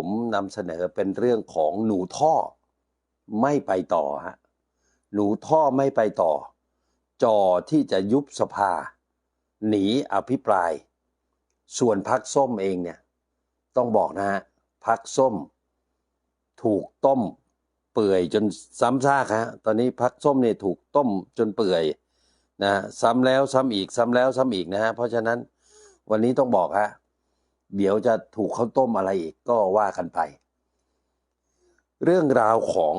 ผมนำเสนอเป็นเรื่องของหนูท่อไม่ไปต่อฮะหนูท่อไม่ไปต่อ จอที่จะยุบสภา หนีอภิปราย ส่วนพักส้มเองเนี่ย ต้องบอกนะฮะพักส้ม ถูกต้ม เปื่อยจนซ้ำซากฮะตอนนี้พักส้มเนี่ยถูกต้มจนเปื่อยนะซ้ำแล้วซ้ำอีกซ้ำแล้วซ้ำอีกนะฮะเพราะฉะนั้นวันนี้ต้องบอกฮะ เดี๋ยวจะถูกเขาต้มอะไรอีกก็ว่ากันไป เรื่องราวของ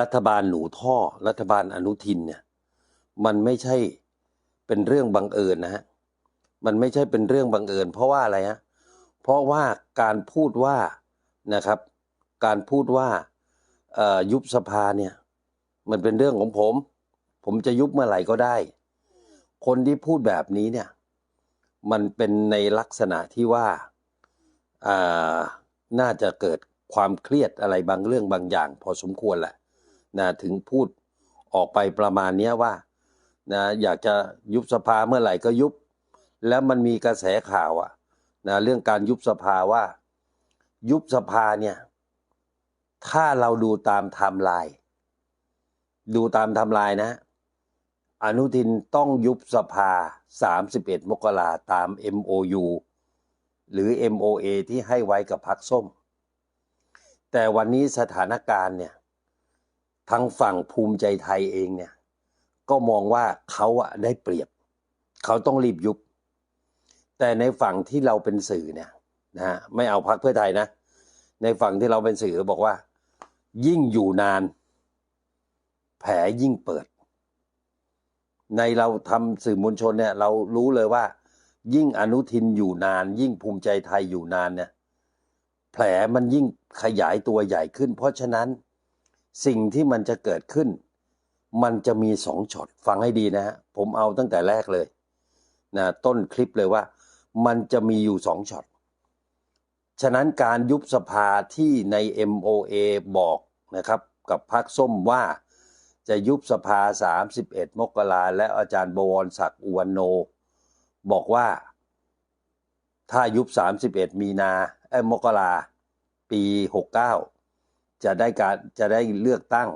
รัฐบาลหนูท่อ รัฐบาลอนุทินเนี่ยมันไม่ใช่เป็นเรื่องบังเอิญนะฮะมันไม่ใช่เป็นเรื่องบังเอิญ เพราะว่าอะไรฮะเพราะว่าการพูดว่านะครับ การพูดว่ายุบสภาเนี่ย มันเป็นเรื่องของผม ผมจะยุบเมื่อไหร่ก็ได้ คนที่พูดแบบนี้เนี่ย มันเป็นในลักษณะที่ว่าน่าจะเกิดความเครียดอะไรบางเรื่องบางอย่าง พอสมควรแหละนะถึงพูดออกไปประมาณนี้ว่านะอยากจะยุบสภาเมื่อไหร่ก็ยุบ แล้วมันมีกระแสข่าวอะนะเรื่องการยุบสภาว่า ยุบสภาเนี่ย ถ้าเราดูตามไทม์ไลน์ดูตามไทม์ไลน์นะ อนุทินต้องยุบสภา 31 มกราตาม MOU หรือ MOA ที่ให้ไว้กับพักส้ม แต่วันนี้สถานการณ์เนี่ยทางฝั่งภูมิใจไทยเองเนี่ย ก็มองว่าเขาอะได้เปรียบ เขาต้องรีบยุบ แต่ในฝั่งที่เราเป็นสื่อเนี่ยนะฮะไม่เอาพักเพื่อไทยนะ ในฝั่งที่เราเป็นสื่อบอกว่า ยิ่งอยู่นาน แผลยิ่งเปิด ในเราทำสื่อมวลชนเนี่ย เรารู้เลยว่า ยิ่งอนุทินอยู่นาน ยิ่งภูมิใจไทยอยู่นานเนี่ย แผลมันยิ่งขยายตัวใหญ่ขึ้น เพราะฉะนั้นสิ่งที่มันจะเกิดขึ้น มันจะมีสองช็อตฟังให้ดีนะฮะผมเอาตั้งแต่แรกเลยนะต้นคลิปเลยว่า มันจะมีอยู่สองช็อตฉะนั้นการยุบสภาที่ใน MOA บอกนะครับ กับพรรคส้มว่า จะยุบสภา 31 มกราและอาจารย์บวรศักดิ์อุวันโน บอกว่า ถ้ายุบ 31 มีนาเอ้มกราปี 69 จะได้การจะได้เลือกตั้ง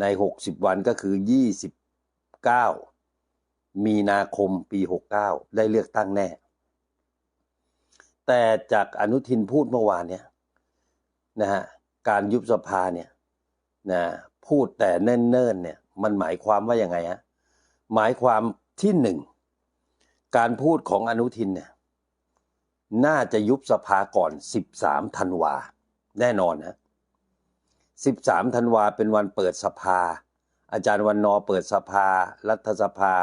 ใน 60 วันก็คือ 29 มีนาคมปี 69 ได้เลือกตั้งแน่ แต่จากอนุทินพูดเมื่อวานเนี่ยนะฮะการยุบสภาเนี่ยนะ พูดแต่เนิ่นๆเนี่ยมันหมายความว่ายังไงฮะหมายความที่หนึ่งการพูดของอนุทินเนี่ยน่าจะยุบสภาก่อน 13ธันวาแน่นอนนะ13ธันวาเป็นวันเปิดสภา อาจารย์วันนอเปิดสภา รัฐสภา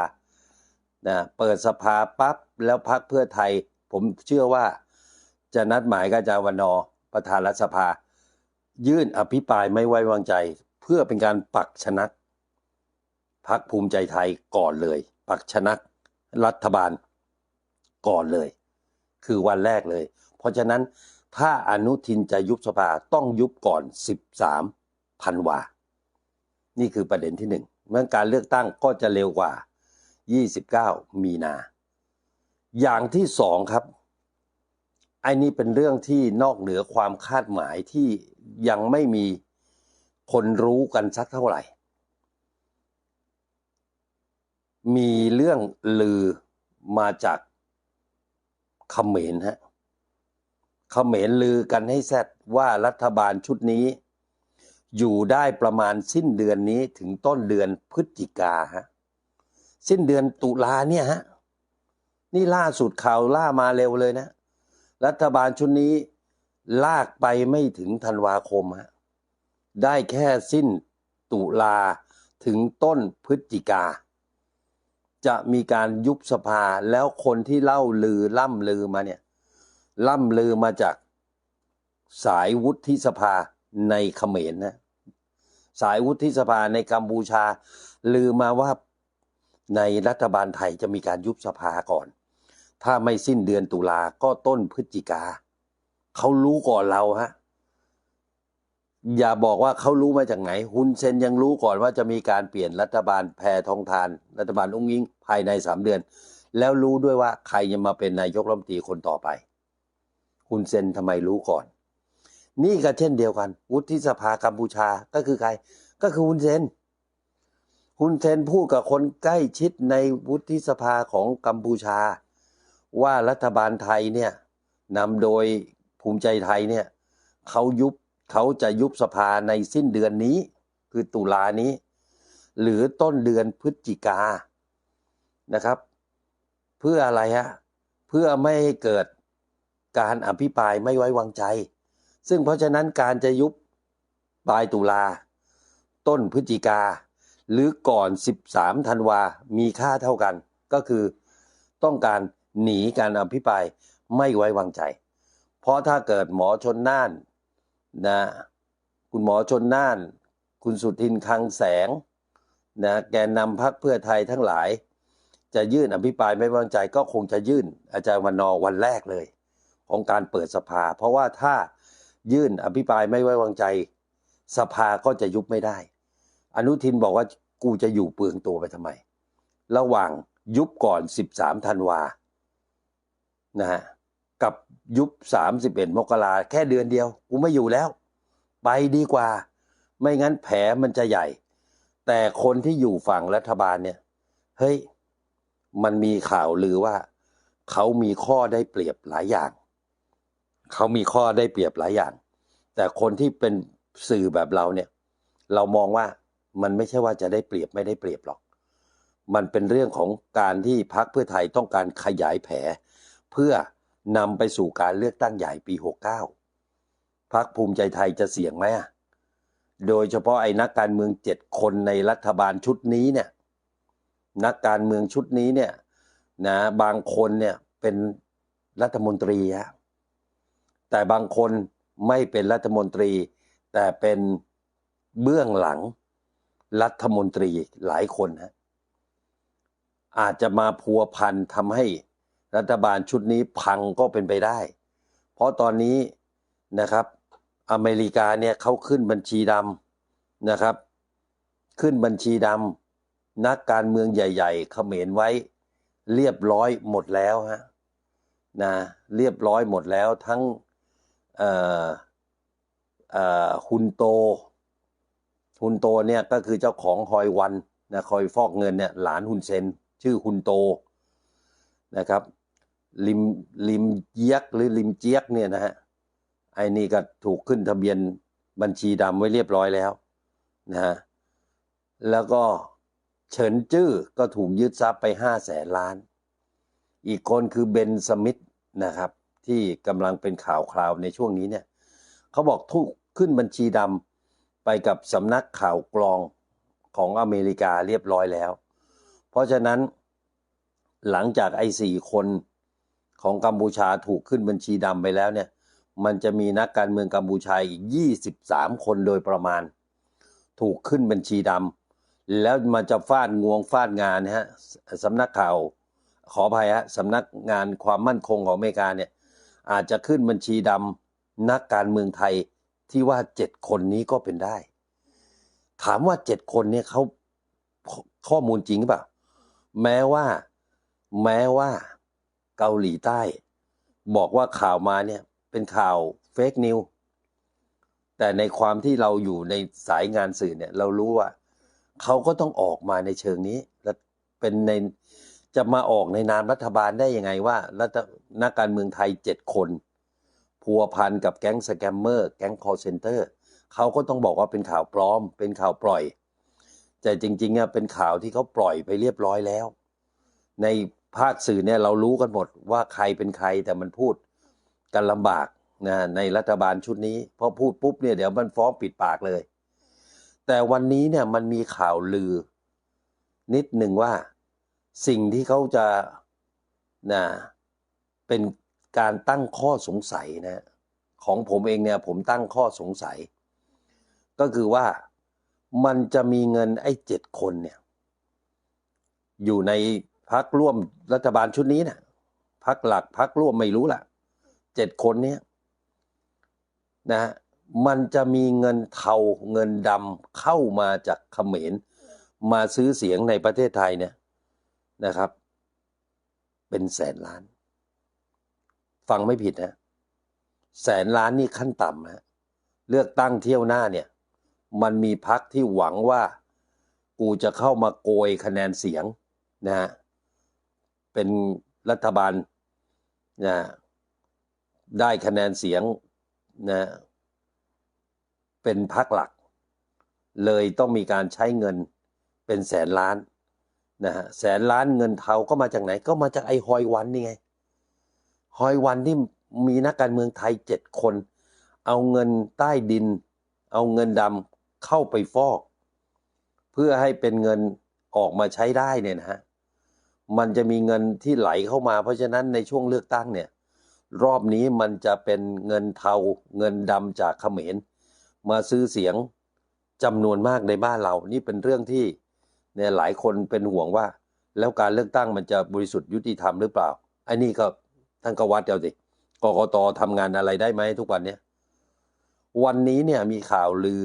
นะเปิดสภาปั๊บแล้วพักเพื่อไทย ผมเชื่อว่าจะนัดหมายกับอาจารย์วันนอประธานรัฐสภา ยื่นอภิปรายไม่ไว้วางใจ พื่อเป็นการปักชนักพักภูมิใจไทยก่อนเลย ปักชนักรัฐบาลก่อนเลย คือวันแรกเลย เพราะฉะนั้นถ้าอนุทินจะยุบสภาต้องยุบก่อน 13ธันวา นี่คือประเด็นที่หนึ่งเมื่อการเลือกตั้งก็จะเร็วกว่า 29 มีนา อย่างที่สองครับไอ้นี่เป็นเรื่องที่นอกเหนือความคาดหมายที่ยังไม่มี คนรู้กันสักเท่าไหร่ มีเรื่องลือมาจากเขมรฮะเขมรลือกันให้แซดว่ารัฐบาลชุดนี้ อยู่ได้ประมาณสิ้นเดือนนี้ถึงต้นเดือนพฤศจิกาฮะสิ้นเดือนตุลาเนี่ยฮะนี่ล่าสุดข่าวล่ามาเร็วเลยนะ รัฐบาลชุดนี้ลากไปไม่ถึงธันวาคมฮะ ได้แค่สิ้นตุลาถึงต้นพฤศจิกา จะมีการยุบสภาแล้วคนที่เล่าลือล่ำลือมาเนี่ยล่ำลือมาจากสายวุฒิสภาในเขมรนะสายวุฒิสภาในกัมพูชา ลือมาว่าในรัฐบาลไทยจะมีการยุบสภาก่อน ถ้าไม่สิ้นเดือนตุลาก็ต้นพฤศจิกา เขารู้ก่อนเราฮะ อย่าบอกว่าเขารู้มาจากไหนฮุนเซนยังรู้ก่อนว่าจะมีการเปลี่ยนรัฐบาลแพทองทาน รัฐบาลอุ้งอิงภายในสามเดือน แล้วรู้ด้วยว่าใครจะมาเป็นนายกรัฐมนตรีคนต่อไปฮุนเซนทำไมรู้ก่อน นี่ก็เช่นเดียวกัน วุฒิสภากัมพูชาก็คือใคร ก็คือฮุนเซนฮุนเซนพูดกับคนใกล้ชิดในวุฒิสภาของกัมพูชา ว่ารัฐบาลไทยเนี่ยนำโดยภูมิใจไทยเนี่ยเขายุบ เขาจะยุบสภาในสิ้นเดือนนี้ คือตุลานี้ หรือต้นเดือนพฤศจิกานะครับ เพื่ออะไรฮะเพื่อไม่ให้เกิดการอภิปรายไม่ไว้วางใจ ซึ่งเพราะฉะนั้นการจะยุบปลายตุลา ต้นพฤศจิกา หรือก่อน 13ธันวา มีค่าเท่ากัน ก็คือต้องการหนีการอภิปรายไม่ไว้วางใจ เพราะถ้าเกิดหมอชนน่าน นะคุณหมอชนน่าน คุณสุทินคลังแสงนะแกนนำพักเพื่อไทยทั้งหลาย จะยื่นอภิปรายไม่ไว้วางใจก็คงจะยื่น อาจารย์วันนอวันแรกเลย ของการเปิดสภา เพราะว่าถ้ายื่นอภิปรายไม่ไว้วางใจ สภาก็จะยุบไม่ได้ อนุทินบอกว่ากูจะอยู่เปลืองตัวไปทำไม ระหว่างยุบก่อน 13ธันวานะฮะ กับยุบ 31 มกราแค่เดือนเดียวกูไม่อยู่แล้ว ไปดีกว่า ไม่งั้นแผลมันจะใหญ่ แต่คนที่อยู่ฝั่งรัฐบาลเนี่ย เฮ้ย มันมีข่าวลือว่า เขามีข้อได้เปรียบหลายอย่าง เขามีข้อได้เปรียบหลายอย่าง แต่คนที่เป็นสื่อแบบเราเนี่ย เรามองว่ามันไม่ใช่ว่าจะได้เปรียบไม่ได้เปรียบหรอก มันเป็นเรื่องของการที่พรรคเพื่อไทยต้องการขยายแผลเพื่อ นำไปสู่การเลือกตั้งใหญ่ปี 69พรรคภูมิใจไทยจะเสี่ยงไหมโดยเฉพาะไอ้นักการเมืองเจ็ดคนในรัฐบาลชุดนี้เนี่ย นักการเมืองชุดนี้เนี่ยนะบางคนเนี่ยเป็นรัฐมนตรีฮะแต่บางคนไม่เป็นรัฐมนตรี แต่เป็นเบื้องหลังรัฐมนตรีหลายคนฮะอาจจะมาพัวพันทำให้ รัฐบาลชุดนี้พังก็เป็นไปได้ เพราะตอนนี้นะครับ อเมริกาเนี่ยเขาขึ้นบัญชีดำนะครับ ขึ้นบัญชีดำนักการเมืองใหญ่ๆเขมรไว้เรียบร้อยหมดแล้วฮะนะเรียบร้อยหมดแล้วทั้งอ่อเอ่อฮุนโตฮุนโตเนี่ยก็คือเจ้าของฮอยวันนะคอยฟอกเงินเนี่ยหลานฮุนเซนชื่อฮุนโตนะครับ ลิมลิมเยียกหรือลิมเจียกเนี่ยนะฮะไอ้นี่ก็ถูกขึ้นทะเบียนบัญชีดำไว้เรียบร้อยแล้วนะฮะแล้วก็เฉินจื้อก็ถูกยึดทรัพย์ไปห้าแสนล้าน อีกคนคือเบนสมิธนะครับ ที่กำลังเป็นข่าวคราวในช่วงนี้เนี่ยเขาบอกถูกขึ้นบัญชีดำไปกับสำนักข่าวกรองของอเมริกาเรียบร้อยแล้ว เพราะฉะนั้นหลังจากไอ้สี่คน ของกัมพูชาถูกขึ้นบัญชีดำไปแล้วเนี่ย มันจะมีนักการเมืองกัมพูชาอีก 23 คนโดยประมาณ ถูกขึ้นบัญชีดำแล้วมันจะฟาดงวงฟาดงานนะฮะสำนักข่าวขออภัยฮะสำนักงานความมั่นคงของอเมริกาเนี่ยอาจจะขึ้นบัญชีดำนักการเมืองไทยที่ว่าเจ็ดคนนี้ก็เป็นได้ ถามว่าเจ็ดคนเนี่ยเขาข้อมูลจริงหรือเปล่า แม้ว่า แม้ว่า เกาหลีใต้ บอกว่าข่าวมาเนี่ยเป็นข่าวเฟกนิวแต่ในความที่เราอยู่ในสายงานสื่อเนี่ย เรารู้ว่าเขาก็ต้องออกมาในเชิงนี้และเป็นในจะมาออกในนามรัฐบาลได้ยังไงว่ารัฐนักการเมืองไทยเจ็ดคนพัวพันกับแก๊งสแกมเมอร์ แก๊งคอร์เซนเตอร์เขาก็ต้องบอกว่าเป็นข่าวปลอม เป็นข่าวปล่อย แต่จริงๆอะเป็นข่าวที่เขาปล่อยไปเรียบร้อยแล้ว ใน ภาคสื่อเนี่ยเรารู้กันหมดว่าใครเป็นใครแต่มันพูดกันลำบากนะในรัฐบาลชุดนี้พอพูดปุ๊บเนี่ยเดี๋ยวมันฟ้องปิดปากเลย แต่วันนี้เนี่ยมันมีข่าวลือ นิดหนึ่งว่าสิ่งที่เขาจะนะเป็นการตั้งข้อสงสัยนะของผมเองเนี่ยผมตั้งข้อสงสัย ก็คือว่ามันจะมีเงินไอ้เจ็ดคนเนี่ยอยู่ใน พักร่วมรัฐบาลชุดนี้เนะพักหลักพักร่วมไม่รู้ละเจ็ดคนเนี้ยนะมันจะมีเงินเทาเงินดำเข้ามาจากเขมร มาซื้อเสียงในประเทศไทยเนี่ยนะครับ เป็นแสนล้าน ฟังไม่ผิดนะแสนล้านนี่ขั้นต่ำนะเลือกตั้งเที่ยวหน้าเนี่ย มันมีพักที่หวังว่า กูจะเข้ามาโกยคะแนนเสียงนะฮะ เป็นรัฐบาลนะได้คะแนนเสียงนะเป็นพักหลัก เลยต้องมีการใช้เงินเป็นแสนล้านนะฮะแสนล้านเงินเทาก็มาจากไหน ก็มาจากไอ้ฮอยวันนี่ไงฮอยวันที่มีนักการเมืองไทยเจ็ดคน เอาเงินใต้ดิน เอาเงินดำเข้าไปฟอก เพื่อให้เป็นเงินออกมาใช้ได้เนี่ยนะฮะ มันจะมีเงินที่ไหลเข้ามา เพราะฉะนั้นในช่วงเลือกตั้งเนี่ย รอบนี้มันจะเป็นเงินเทาเงินดำจากเขมร มาซื้อเสียงจำนวนมากในบ้านเรา นี่เป็นเรื่องที่เนี่ยหลายคนเป็นห่วงว่า แล้วการเลือกตั้งมันจะบริสุทธิ์ยุติธรรมหรือเปล่าไอ้นี่ก็ท่านก็วัดเอาสิกกตทำงานอะไรได้ไหมทุกวันเนี้ยวันนี้เนี่ยมีข่าวลือ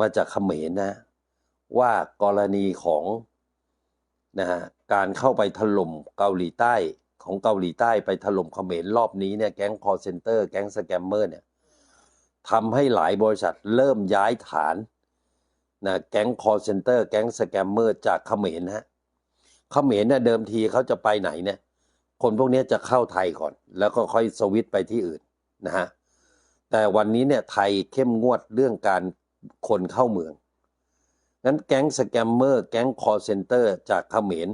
มาจากเขมรนะ ว่ากรณีของ นะฮะการเข้าไปถล่มเกาหลีใต้ของเกาหลีใต้ไปถล่มเขมรรอบนี้เนี่ยแก๊งคอร์เซนเตอร์แก๊งสแกมเมอร์เนี่ยทำให้หลายบริษัทเริ่มย้ายฐานนะแก๊งคอร์เซนเตอร์แก๊งสแกมเมอร์จากเขมรนะฮะเขมรเนี่ยเดิมทีเขาจะไปไหนเนี่ยคนพวกนี้จะเข้าไทยก่อน แล้วก็ค่อยสวิตไปที่อื่นนะฮะแต่วันนี้เนี่ยไทยเข้มงวดเรื่องการคนเข้าเมือง งั้นแก๊งสแกมเมอร์แก๊งคอร์เซนเตอร์จากเขมร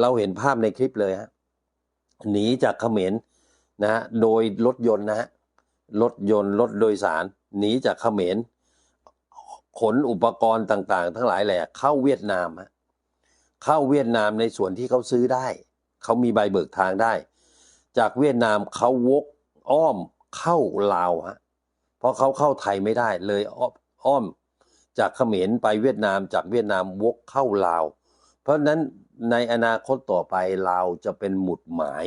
เราเห็นภาพในคลิปเลยฮะหนีจากเขมรนะฮะโดยรถยนต์นะฮะรถยนต์รถโดยสารหนีจากเขมรขนอุปกรณ์ต่างๆ ทั้งหลายแหละเข้าเวียดนามฮะเข้าเวียดนามในส่วนที่เขาซื้อได้ เขามีใบเบิกทางได้ จากเวียดนามเขาวกอ้อมเข้าลาวฮะเพราะเขาเข้าไทยไม่ได้เลยอ้อมอ้อม จากเขมรไปเวียดนามจากเวียดนามวกเข้าลาว เพราะฉะนั้นในอนาคตต่อไปลาวจะเป็นหมุดหมาย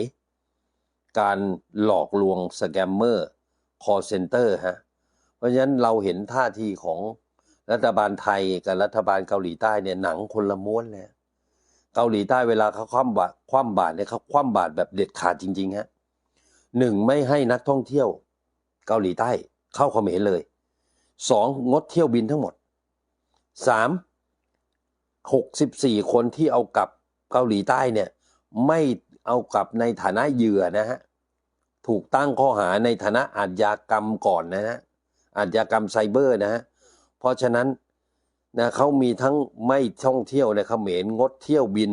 การหลอกลวงสแกมเมอร์คอเซนเตอร์ฮะเพราะฉะนั้นเราเห็นท่าทีของรัฐบาลไทยกับรัฐบาลเกาหลีใต้เนี่ยหนังคนละม้วนเลยเกาหลีใต้เวลาเขาคว่ำบาตรคว่ำบาตรเนี่ยเขาคว่ำบาตรแบบเด็ดขาดจริงๆฮะหนึ่งไม่ให้นักท่องเที่ยว เกาหลีใต้เข้าเขมรเลยสองงดเที่ยวบินทั้งหมด สามหกสิบสี่คนที่เอากลับเกาหลีใต้เนี่ย ไม่เอากลับในฐานะเหยื่อนะฮะ ถูกตั้งข้อหาในฐานะอาชญากรรมก่อนนะฮะอาชญากรรมไซเบอร์นะฮะ เพราะฉะนั้นนะเขามีทั้งไม่ท่องเที่ยวในเขมรงดเที่ยวบิน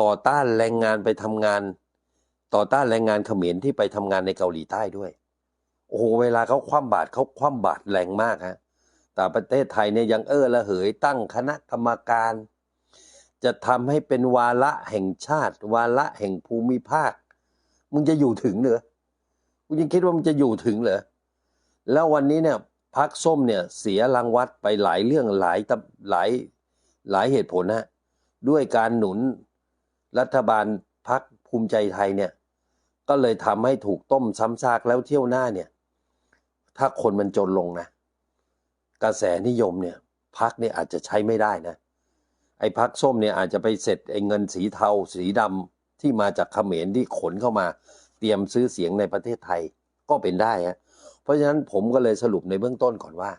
ต่อต้านแรงงานไปทำงาน ต่อต้านแรงงานเขมรที่ไปทำงานในเกาหลีใต้ด้วย โอ้โหเวลาเขาคว่ำบาตรเขาคว่ำบาตรแรงมากฮะ แต่ประเทศไทยเนี่ยยังเออละเหยตั้งคณะกรรมการ จะทำให้เป็นวาระแห่งชาติ วาระแห่งภูมิภาค มึงจะอยู่ถึงเหรอมึงยังคิดว่ามึงจะอยู่ถึงเหรอแล้ววันนี้เนี่ยพักส้มเนี่ยเสียรางวัดไปหลายเรื่องหลายตำหลายหลายเหตุผลนะด้วยการหนุนรัฐบาลพักภูมิใจไทยเนี่ย ก็เลยทำให้ถูกต้มซ้ำซากแล้วเที่ยวหน้าเนี่ย ถ้าคนมันจนลงนะ กระแสนิยมเนี่ยพักเนี่ยอาจจะใช้ไม่ได้นะ ไอ้พักส้มเนี่ยอาจจะไปเสร็จไอ้เงินสีเทาสีดำที่มาจากเขมรที่ขนเข้ามา เตรียมซื้อเสียงในประเทศไทยก็เป็นได้ฮะเพราะฉะนั้นผมก็เลยสรุปในเบื้องต้นก่อนว่า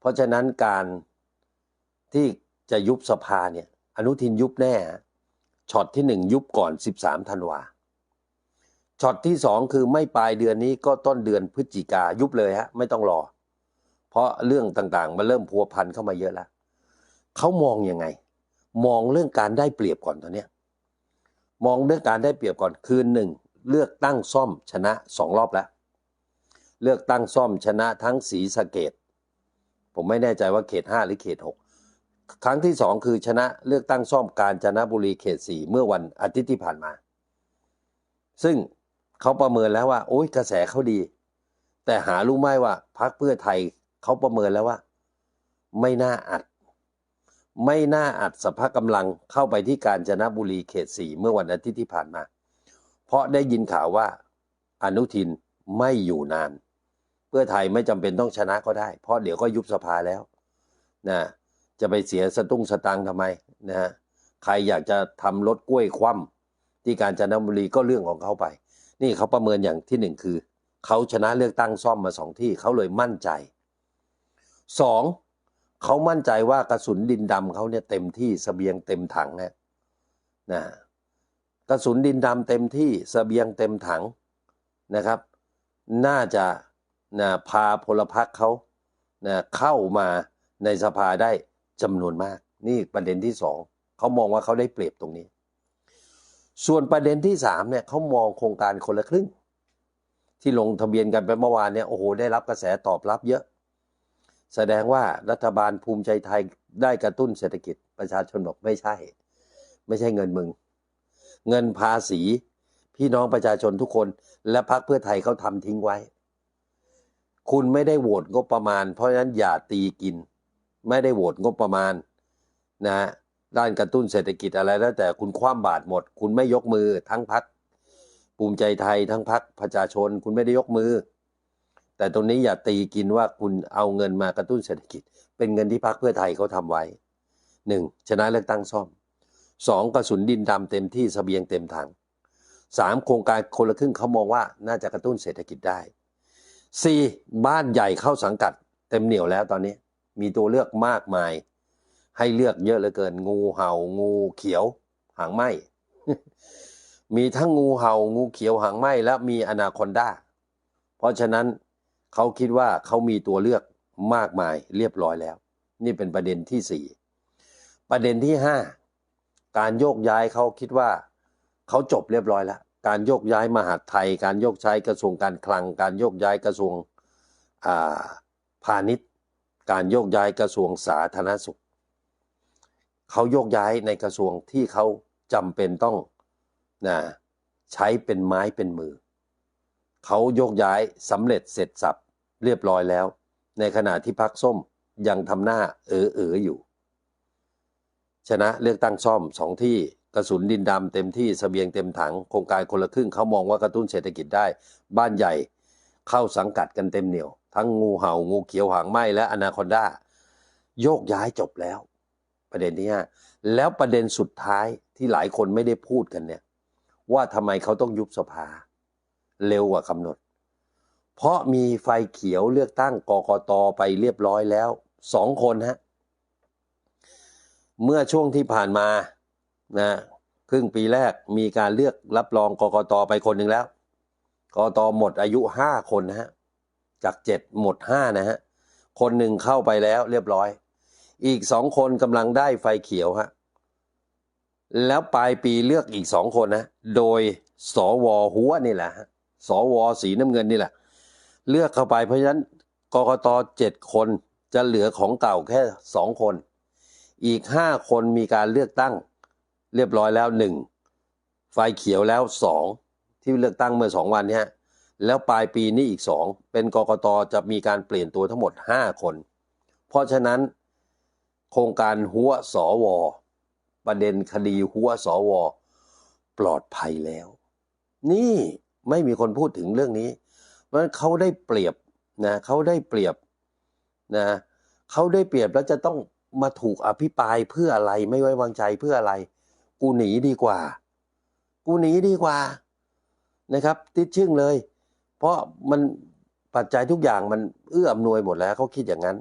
เพราะฉะนั้นการที่จะยุบสภาเนี่ยอนุทินยุบแน่ฮะช็อตที่หนึ่งยุบก่อน 13ธันวาช็อตที่สองคือไม่ปลายเดือนนี้ก็ต้นเดือนพฤศจิกายุบเลยฮะไม่ต้องรอ ราะเรื่องต่างๆ มันเริ่มพัวพันเข้ามาเยอะแล้วเขามองยังไง มองเรื่องการได้เปรียบก่อนตอนเนี้ยมองเรื่องการได้เปรียบก่อนคือหนึ่งเลือกตั้งซ่อมชนะสองรอบแล้ว เลือกตั้งซ่อมชนะทั้งสีสะเกตผมไม่แน่ใจว่าเขตห้าหรือเขตหกครั้งที่สองคือชนะเลือกตั้งซ่อมการจนบุรีเขตสี่เมื่อวันอาทิตย์ที่ผ่านมา ซึ่งเขาประเมินแล้วว่า โอ้ยกระแสเขาดี แต่หารู้ไหมว่าพรรคเพื่อไทย เขาประเมินแล้วว่า ไม่น่าอัด ไม่น่าอัดสภาพกำลังเข้าไปที่การจนบุรีเขตสี่เมื่อวันอาทิตย์ที่ผ่านมา เพราะได้ยินข่าวว่าอนุทินไม่อยู่นาน เพื่อไทยไม่จำเป็นต้องชนะก็ได้ เพราะเดี๋ยวก็ยุบสภาแล้วนะจะไปเสียสตุ้งสตังทำไมนะฮะใครอยากจะทำรถกล้วยคว่ำที่การจนบุรีก็เรื่องของเขาไป นี่เขาประเมินอย่างที่หนึ่งคือเขาชนะเลือกตั้งซ่อมมาสองที่เขาเลยมั่นใจ สองเขามั่นใจว่ากระสุนดินดำเขาเนี่ยเต็มที่เสบียงเต็มถังนะนะกระสุนดินดำเต็มที่เสบียงเต็มถังนะครับ น่าจะนะพาพลพรรคเขานะเข้ามาในสภาได้จำนวนมาก นี่ประเด็นที่สองเขามองว่าเขาได้เปรียบตรงนี้ ส่วนประเด็นที่สามเนี่ยเขามองโครงการคนละครึ่ง ที่ลงทะเบียนกันไปเมื่อวานเนี่ยโอ้โหได้รับกระแสตอบรับเยอะ แสดงว่ารัฐบาลภูมิใจไทยได้กระตุ้นเศรษฐกิจประชาชนบอกไม่ใช่ ไม่ใช่เงินมึง เงินภาษีพี่น้องประชาชนทุกคน และพรรคเพื่อไทยเขาทำทิ้งไว้ คุณไม่ได้โหวตงบประมาณ เพราะฉะนั้นอย่าตีกิน ไม่ได้โหวตงบประมาณนะด้านกระตุ้นเศรษฐกิจอะไรแล้วแต่คุณคว่ำบาตรหมด คุณไม่ยกมือทั้งพักภูมิใจไทยทั้งพักประชาชน คุณไม่ได้ยกมือ แต่ตรงนี้อย่าตีกินว่าคุณเอาเงินมากระตุ้นเศรษฐกิจ เป็นเงินที่พักเพื่อไทยเขาทำไว้หนึ่งชนะเลือกตั้งซ่อมสองกระสุนดินดำเต็มที่เสบียงเต็มถังสามโครงการคนละครึ่งเขามองว่าน่าจะกระตุ้นเศรษฐกิจได้สี่บ้านใหญ่เข้าสังกัด เต็มเหนียวแล้วตอนนี้ มีตัวเลือกมากมาย ให้เลือกเยอะเหลือเกิน งูเห่า งูเขียว หางไหมมีทั้งงูเห่า งูเขียวหางไหมและมีอนาคอนดาเพราะฉะนั้น เขาคิดว่าเขามีตัวเลือกมากมายเรียบร้อยแล้ว นี่เป็นประเด็นที่สี่ประเด็นที่ห้าการโยกย้ายเขาคิดว่าเขาจบเรียบร้อยแล้ว การโยกย้ายมหาดไทย การโยกย้ายกระทรวงการคลัง การโยกย้ายกระทรวงพาณิชย์ การโยกย้ายกระทรวงสาธารณสุขเขาโยกย้ายในกระทรวงที่เขาจำเป็นต้องนะใช้เป็นไม้เป็นมือเขาโยกย้ายสำเร็จเสร็จสับ เรียบร้อยแล้ว ในขณะที่พักส้มยังทำหน้าเออเอออยู่ ชนะเลือกตั้งซ่อมสองที่กระสุนดินดำเต็มที่สเสบียงเต็มถังโครงการคนละครึ่งเขามองว่ากระตุ้นเศรษฐกิจได้ บ้านใหญ่เข้าสังกัดกันเต็มเหนียว ทั้งงูเห่างูเขียวหางไหมและอนาคอนดาโยกย้ายจบแล้ว ประเด็นที่ห้าแล้วประเด็นสุดท้ายที่หลายคนไม่ได้พูดกันเนี่ย ว่าทำไมเขาต้องยุบสภา เร็วกว่ากำหนด เพราะมีไฟเขียวเลือกตั้งกกตไปเรียบร้อยแล้วสองคนฮะเมื่อช่วงที่ผ่านมานะครึ่งปีแรกมีการเลือกรับรองกกตไปคนหนึ่งแล้วกกตหมดอายุห้าคนนะฮะจากเจ็ดหมดห้านะฮะคนหนึ่งเข้าไปแล้วเรียบร้อย อีกสองคนกำลังได้ไฟเขียวฮะแล้วปลายปีเลือกอีกสองคนนะ โดยสวหัวนี่แหละฮะสวสีน้ำเงินนี่แหละ เลือกเข้าไปเพราะฉะนั้นกกตเจ็ดคนจะเหลือของเก่าแค่สองคน อีกห้าคนมีการเลือกตั้งเรียบร้อยแล้วหนึ่งไฟเขียวแล้วสองที่เลือกตั้งเมื่อสองวันนี้แล้วปลายปีนี้อีกสองเป็นกกตจะมีการเปลี่ยนตัวทั้งหมดห้าคน เพราะฉะนั้น โครงการหัวสวประเด็นคดีหัวสวปลอดภัยแล้ว นี่ไม่มีคนพูดถึงเรื่องนี้ เพราะเขาได้เปรียบนะเขาได้เปรียบนะเขาได้เปรียบแล้วจะต้องมาถูกอภิปรายเพื่ออะไรไม่ไว้วางใจเพื่ออะไร กูหนีดีกว่า กูหนีดีกว่านะครับ ติดชึ่งเลย เพราะมันปัจจัยทุกอย่างมันเอื้ออำนวยหมดแล้วเขาคิดอย่างนั้น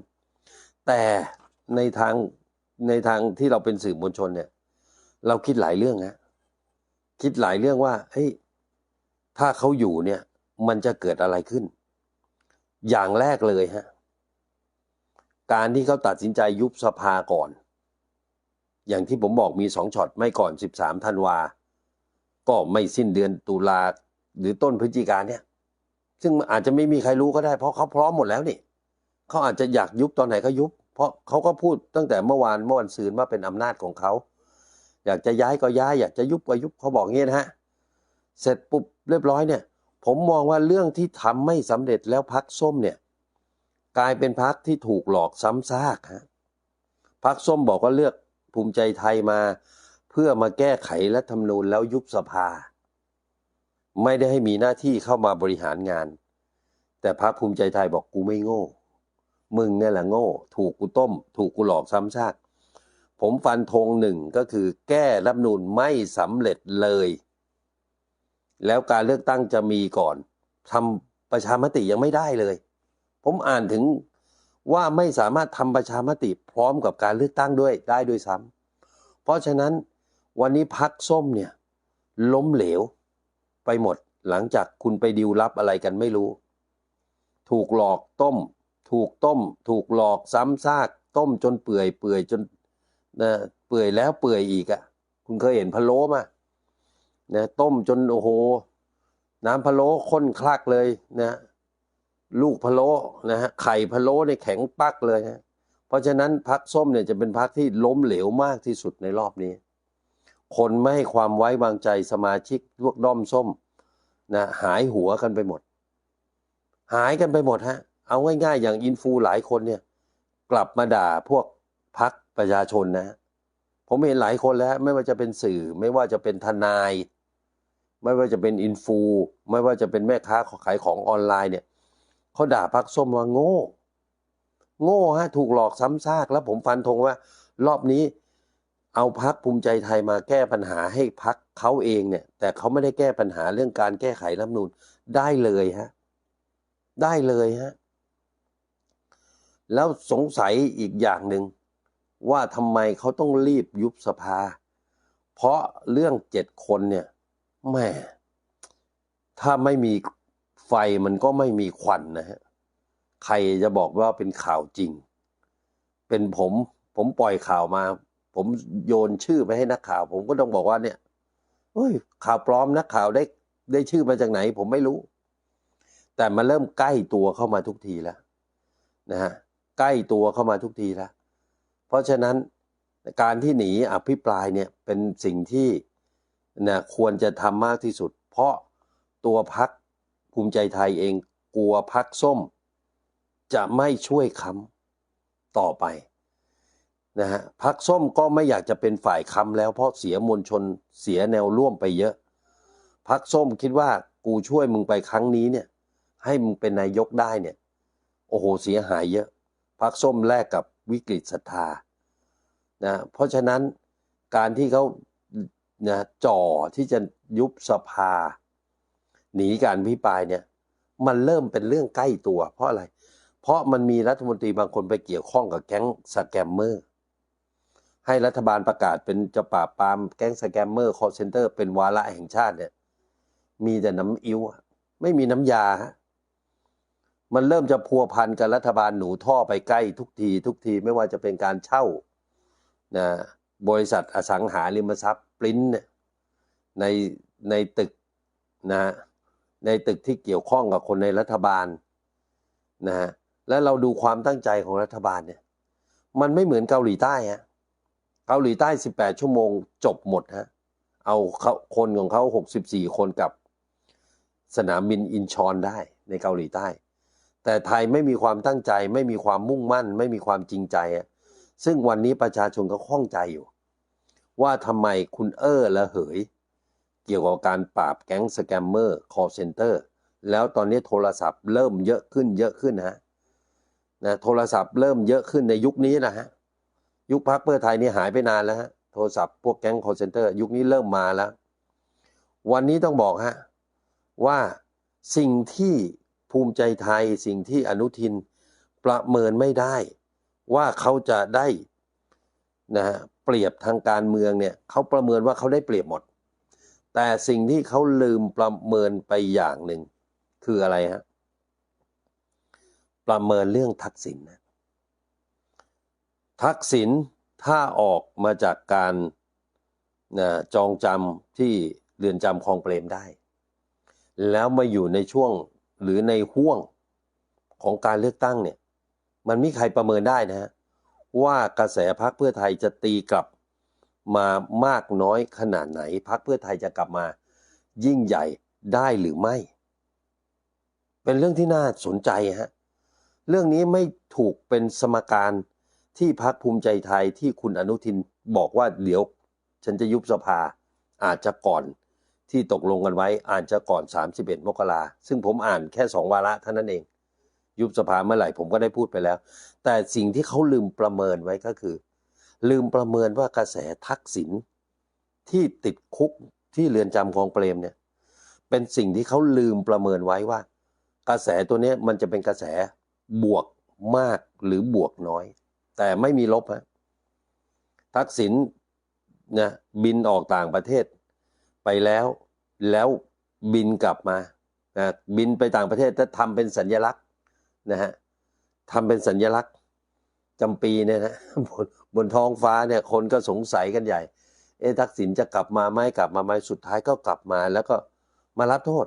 แต่ในทางในทางที่เราเป็นสื่อมวลชนเนี่ย เราคิดหลายเรื่องนะคิดหลายเรื่องว่าเฮ้ยถ้าเขาอยู่เนี่ย มันจะเกิดอะไรขึ้น อย่างแรกเลยฮะ การที่เขาตัดสินใจยุบสภาก่อน อย่างที่ผมบอกมีสองช็อตไม่ก่อน 13ธันวา ก็ไม่สิ้นเดือนตุลาหรือต้นพฤศจิกาเนี่ย ซึ่งอาจจะไม่มีใครรู้ก็ได้ เพราะเขาพร้อมหมดแล้วนี่เขาอาจจะอยากยุบตอนไหนก็ยุบ เพราะเขาก็พูดตั้งแต่เมื่อวานเมื่อวันซืนว่าเป็นอำนาจของเขา อยากจะย้ายก็ย้าย อยากจะยุบก็ยุบเขาบอกงี้นะฮะ เสร็จปุ๊บเรียบร้อยเนี่ย ผมมองว่าเรื่องที่ทำไม่สำเร็จแล้วพักส้มเนี่ย กลายเป็นพักที่ถูกหลอกซ้ำซากฮะพักส้มบอกว่าเลือกภูมิใจไทยมา เพื่อมาแก้ไขรัฐธรรมนูญแล้วยุบสภา ไม่ได้ให้มีหน้าที่เข้ามาบริหารงาน แต่พรรคภูมิใจไทยบอกกูไม่โง่ มึงเนี่ยแหละโง่ ถูกกูต้ม ถูกกูหลอกซ้ำซากผมฟันธงหนึ่งก็คือแก้รัฐนูญไม่สำเร็จเลย แล้วการเลือกตั้งจะมีก่อนทำประชามติยังไม่ได้เลย ผมอ่านถึงว่าไม่สามารถทำประชามติพร้อมกับการเลือกตั้งด้วยได้ด้วยซ้ำเพราะฉะนั้นวันนี้พักส้มเนี่ยล้มเหลวไปหมดหลังจากคุณไปดิวรับอะไรกันไม่รู้ ถูกหลอกต้ม ถูกต้ม ถูกหลอกซ้ำซาก ต้มจนเปื่อยเปื่อยจนนะเปื่อยแล้วเปื่อยอีกอะ่ะ คุณเคยเห็นพะโล้มา นะต้มจนโอ้โห น้ำพะโล้ข้นคลักเลยนะ ลูกพะโล้นะฮะไข่พะโล้เนี่ยแข็งปักเลยฮะเพราะฉะนั้นพักส้มเนี่ยจะเป็นพักที่ล้มเหลวมากที่สุดในรอบนี้ คนไม่ให้ความไว้วางใจสมาชิกพวกด้อมส้มนะหายหัวกันไปหมด หายกันไปหมดฮะ เอาง่ายๆ อย่างอินฟูหลายคนเนี่ย กลับมาด่าพวกพักประชาชนนะ ผมเห็นหลายคนแล้ว ไม่ว่าจะเป็นสื่อ ไม่ว่าจะเป็นทนาย ไม่ว่าจะเป็นอินฟูไม่ว่าจะเป็นแม่ค้าขายของออนไลน์เนี่ยเขาด่าพักส้มว่าโง่ โง่ฮะถูกหลอกซ้ำซากแล้วผมฟันธงว่า รอบนี้เอาพักภูมิใจไทยมาแก้ปัญหาให้พักเขาเองเนี่ย แต่เขาไม่ได้แก้ปัญหาเรื่องการแก้ไขรัฐมนูญได้เลยฮะได้เลยฮะแล้วสงสัยอีกอย่างหนึ่งว่าทำไมเขาต้องรีบยุบสภา เพราะเรื่องเจ็ดคนเนี่ย แม่ ถ้าไม่มีไฟมันก็ไม่มีควันนะฮะ ใครจะบอกว่าเป็นข่าวจริง เป็นผม ผมปล่อยข่าวมา ผมโยนชื่อไปให้นักข่าว ผมก็ต้องบอกว่าเนี่ยเฮ้ย ข่าวปลอมนักข่าวได้ได้ชื่อมาจากไหน ผมไม่รู้ แต่มันเริ่มใกล้ตัวเข้ามาทุกทีแล้วนะฮะ ใกล้ตัวเข้ามาทุกทีแล้ว เพราะฉะนั้นการที่หนีอภิปรายเนี่ยเป็นสิ่งที่ นะควรจะทำมากที่สุด เพราะตัวพักภูมิใจไทยเองกลัวพักส้ม จะไม่ช่วยค้ำต่อไปนะฮะพักส้มก็ไม่อยากจะเป็นฝ่ายค้ำแล้วเพราะเสียมวลชนเสียแนวร่วมไปเยอะ พักส้มคิดว่ากูช่วยมึงไปครั้งนี้เนี่ยให้มึงเป็นนายกได้เนี่ยโอ้โหเสียหายเยอะพักส้มแลกกับวิกฤตศรัทธานะเพราะฉะนั้นการที่เขา นะจ่อที่จะยุบสภา หนีการพิปรายเนี่ย มันเริ่มเป็นเรื่องใกล้ตัว เพราะอะไร เพราะมันมีรัฐมนตรีบางคนไปเกี่ยวข้องกับแก๊งสแกมเมอร์ ให้รัฐบาลประกาศเป็นจะปราบปรามแก๊งสแกมเมอร์คอร์เซนเตอร์เป็นวาระแห่งชาติเนี่ย มีแต่น้ำอิ้วไม่มีน้ำยาฮะมันเริ่มจะพัวพันกับรัฐบาลหนูท่อไปใกล้ทุกที ทุกทีไม่ว่าจะเป็นการเช่านะบริษัทอสังหาริมทรัพย์ ริ้นเนี่ยในในตึกนะในตึกที่เกี่ยวข้องกับคนในรัฐบาลนะฮะและเราดูความตั้งใจของรัฐบาลเนี่ย มันไม่เหมือนเกาหลีใต้ฮะเกาหลีใต้ 18 ชั่วโมงจบหมดฮะเอาเขาคนของเขา 64 คนกับสนามบินอินชอนได้ในเกาหลีใต้ แต่ไทยไม่มีความตั้งใจ ไม่มีความมุ่งมั่น ไม่มีความจริงใจ ซึ่งวันนี้ประชาชนก็ข้องใจอยู่ ว่าทำไมคุณเออละเหย เกี่ยวกับการปราบแก๊งสแกมเมอร์คอร์เซนเตอร์แล้วตอนนี้โทรศัพท์เริ่มเยอะขึ้นเยอะขึ้นนะนะโทรศัพท์เริ่มเยอะขึ้นในยุคนี้นะฮะยุคพักเพื่อไทยนี่หายไปนานแล้วฮะโทรศัพท์พวกแก๊งคอร์เซนเตอร์ยุคนี้เริ่มมาแล้ว วันนี้ต้องบอกฮะว่าสิ่งที่ภูมิใจไทยสิ่งที่อนุทินประเมินไม่ได้ ว่าเขาจะได้นะฮะ เปรียบทางการเมืองเนี่ยเขาประเมินว่าเขาได้เปรียบหมด แต่สิ่งที่เขาลืมประเมินไปอย่างหนึ่งคืออะไรฮะประเมินเรื่องทักษิณนะทักษิณถ้าออกมาจากการนะจองจำที่เรือนจำคลองเปรมได้ แล้วมาอยู่ในช่วงหรือในห่วงของการเลือกตั้งเนี่ย มันไม่มีใครประเมินได้นะฮะ ว่ากระแสพักเพื่อไทยจะตีกลับมามากน้อยขนาดไหนพักเพื่อไทยจะกลับมา ยิ่งใหญ่ได้หรือไม่ เป็นเรื่องที่น่าสนใจฮะเรื่องนี้ไม่ถูกเป็นสมการที่พักภูมิใจไทยที่คุณอนุทินบอกว่าเดี๋ยว ฉันจะยุบสภาอาจจะก่อนที่ตกลงกันไว้อาจจะก่อน 31 มกราซึ่งผมอ่านแค่สองวาระเท่านั้นเอง ยุบสภาเมื่อไหร่ผมก็ได้พูดไปแล้ว แต่สิ่งที่เขาลืมประเมินไว้ก็คือ ลืมประเมินว่ากระแสทักษิณที่ติดคุกที่เรือนจำคลองเปรมเนี่ยเป็นสิ่งที่เขาลืมประเมินไว้ว่า กระแสตัวนี้มันจะเป็นกระแสบวกมากหรือบวกน้อย แต่ไม่มีลบฮะทักษิณนะบินออกต่างประเทศไปแล้วแล้วบินกลับมานะบินไปต่างประเทศแต่ทำเป็นสัญลักษณ์ นะฮะทำเป็นสัญลักษณ์จำปีเนี่ยนะบนบนท้องฟ้าเนี่ยคนก็สงสัยกันใหญ่ เอทักษิณจะกลับมาไหมกลับมาไหมสุดท้ายก็กลับมาแล้วก็มารับโทษ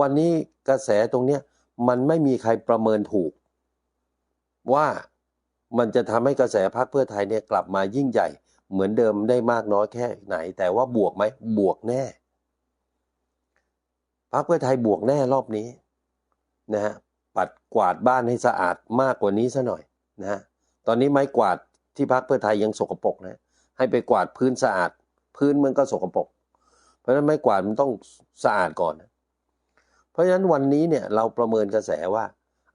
วันนี้กระแสตรงเนี้ยมันไม่มีใครประเมินถูก ว่ามันจะทำให้กระแสพรรคเพื่อไทยเนี่ยกลับมายิ่งใหญ่ เหมือนเดิมได้มากน้อยแค่ไหน แต่ว่าบวกไหมบวกแน่พรรคเพื่อไทยบวกแน่รอบนี้นะฮะ ปัดกวาดบ้านให้สะอาดมากกว่านี้ซะหน่อยนะฮะตอนนี้ไม้กวาดที่พรรคเพื่อไทยยังสกปรกนะให้ไปกวาดพื้นสะอาด พื้นมันก็สกปรกเพราะฉะนั้นไม้กวาดมันต้องสะอาดก่อนนะเพราะฉะนั้นวันนี้เนี่ยเราประเมินกระแสว่า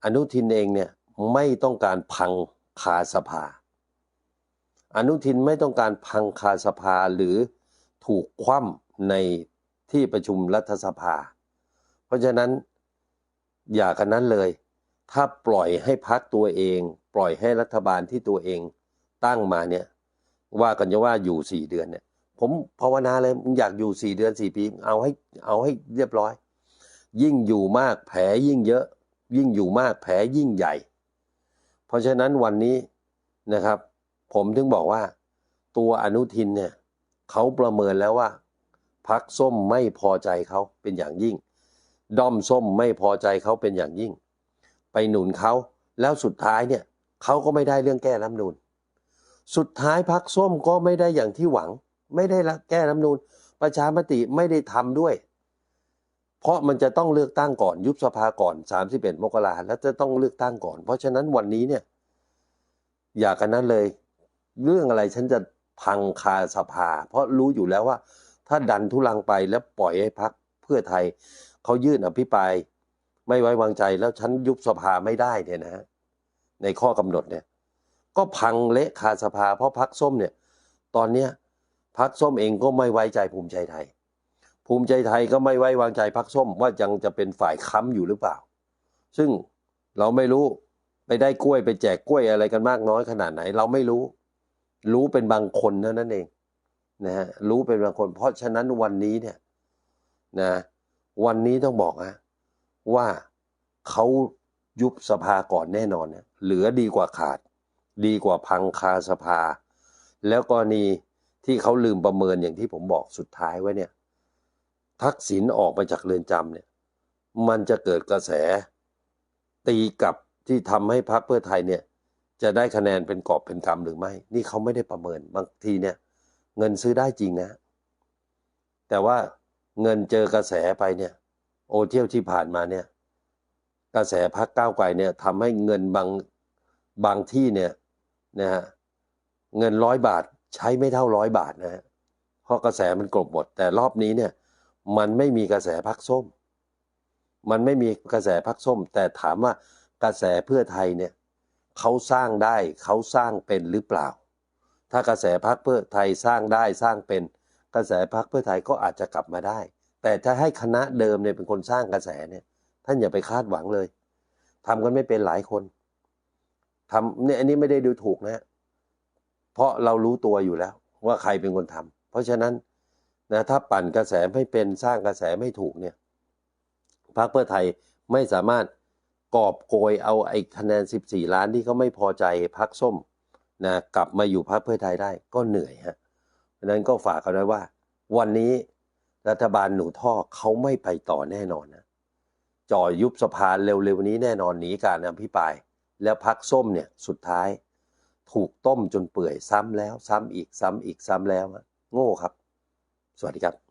อนุทินเองเนี่ยไม่ต้องการพังคาสภา อนุทินไม่ต้องการพังคาสภาหรือถูกคว่ำในที่ประชุมรัฐสภา เพราะฉะนั้น อย่ากันนั้นเลย ถ้าปล่อยให้พักตัวเอง ปล่อยให้รัฐบาลที่ตัวเองตั้งมาเนี่ย ว่ากันจะว่าอยู่สี่เดือนเนี่ย ผมภาวนาเลยมึงอยากอยู่สี่เดือนสี่ปี เอาให้เอาให้เรียบร้อย ยิ่งอยู่มากแผลยิ่งเยอะ ยิ่งอยู่มากแผลยิ่งใหญ่ เพราะฉะนั้นวันนี้นะครับ ผมถึงบอกว่า ตัวอนุทินเนี่ยเขาประเมินแล้วว่าพักส้มไม่พอใจเขาเป็นอย่างยิ่ง ด้อมส้มไม่พอใจเขาเป็นอย่างยิ่ง ไปหนุนเขาแล้วสุดท้ายเนี่ยเขาก็ไม่ได้เรื่องแก้รัฐนูนสุดท้ายพักส้มก็ไม่ได้อย่างที่หวัง ไม่ได้แก้รัฐนูนประชามติไม่ได้ทำด้วย เพราะมันจะต้องเลือกตั้งก่อนยุบสภาก่อน 31 มกราแล้วจะต้องเลือกตั้งก่อน เพราะฉะนั้นวันนี้เนี่ย อย่ากันนั้นเลย เรื่องอะไรฉันจะพังคาสภา เพราะรู้อยู่แล้วว่า ถ้าดันทุลังไปแล้วปล่อยให้พักเพื่อไทย เขายื่นอภิปรายไม่ไว้วางใจแล้วฉันยุบสภาไม่ได้เนี่ยนะฮะในข้อกำหนดเนี่ย ก็พังเละคาสภาเพราะพักส้มเนี่ย ตอนเนี้ยพักส้มเองก็ไม่ไว้ใจภูมิใจไทย ภูมิใจไทยก็ไม่ไว้วางใจพักส้มว่ายังจะเป็นฝ่ายค้ำอยู่หรือเปล่า ซึ่งเราไม่รู้ไปได้กล้วยไปแจกกล้วยอะไรกันมากน้อยขนาดไหน เราไม่รู้ รู้เป็นบางคนเท่านั้นเองนะฮะรู้เป็นบางคน เพราะฉะนั้นวันนี้เนี่ย นะ วันนี้ต้องบอกนะว่าเขายุบสภาก่อนแน่นอนเนี่ยเหลือดีกว่าขาด ดีกว่าพังคาสภา แล้วกรณีที่เขาลืมประเมินอย่างที่ผมบอกสุดท้ายไว้เนี่ย ทักษิณออกมาจากเรือนจำเนี่ย มันจะเกิดกระแส ตีกลับที่ทำให้พรรคเพื่อไทยเนี่ย จะได้คะแนนเป็นกอบเป็นกำหรือไม่ นี่เขาไม่ได้ประเมินบางทีเนี่ย เงินซื้อได้จริงนะ แต่ว่า เงินเจอกระแสไปเนี่ย โอเที่ยวที่ผ่านมาเนี่ย กระแสพักก้าวไกลเนี่ยทำให้เงินบางบางที่เนี่ยนะฮะเงินร้อยบาทใช้ไม่เท่าร้อยบาทนะฮะเพราะกระแสมันกลบหมด แต่รอบนี้เนี่ย มันไม่มีกระแสพักส้ม มันไม่มีกระแสพักส้ม แต่ถามว่ากระแสเพื่อไทยเนี่ยเขาสร้างได้เขาสร้างเป็นหรือเปล่า ถ้ากระแสพักเพื่อไทยสร้างได้สร้างเป็น กระแสพักเพื่อไทยก็อาจจะกลับมาได้ แต่ถ้าให้คณะเดิมเนี่ยเป็นคนสร้างกระแสเนี่ย ท่านอย่าไปคาดหวังเลยทำกันไม่เป็นหลายคนทำเนี่ยอันนี้ไม่ได้ดูถูกนะ เพราะเรารู้ตัวอยู่แล้ว ว่าใครเป็นคนทำเพราะฉะนั้นนะถ้าปั่นกระแสไม่เป็นสร้างกระแสไม่ถูกเนี่ยพรรคเพื่อไทยไม่สามารถกอบโกยเอาไอ้คะแนน 14 ล้านที่เขาไม่พอใจพรรคส้มนะกลับมาอยู่พรรคเพื่อไทยได้ก็เหนื่อยฮะ พราะนั้นก็ฝากเขาไว้ว่า วันนี้รัฐบาลหนูท่อเขาไม่ไปต่อแน่นอนนะจ่อยุบสภาเร็วๆนี้แน่นอนหนีการอภิปราย แล้วพักส้มเนี่ยสุดท้าย ถูกต้มจนเปื่อยซ้ำแล้ว ซ้ำอีกซ้ำอีกซ้ำแล้ว โง่ครับ สวัสดีครับ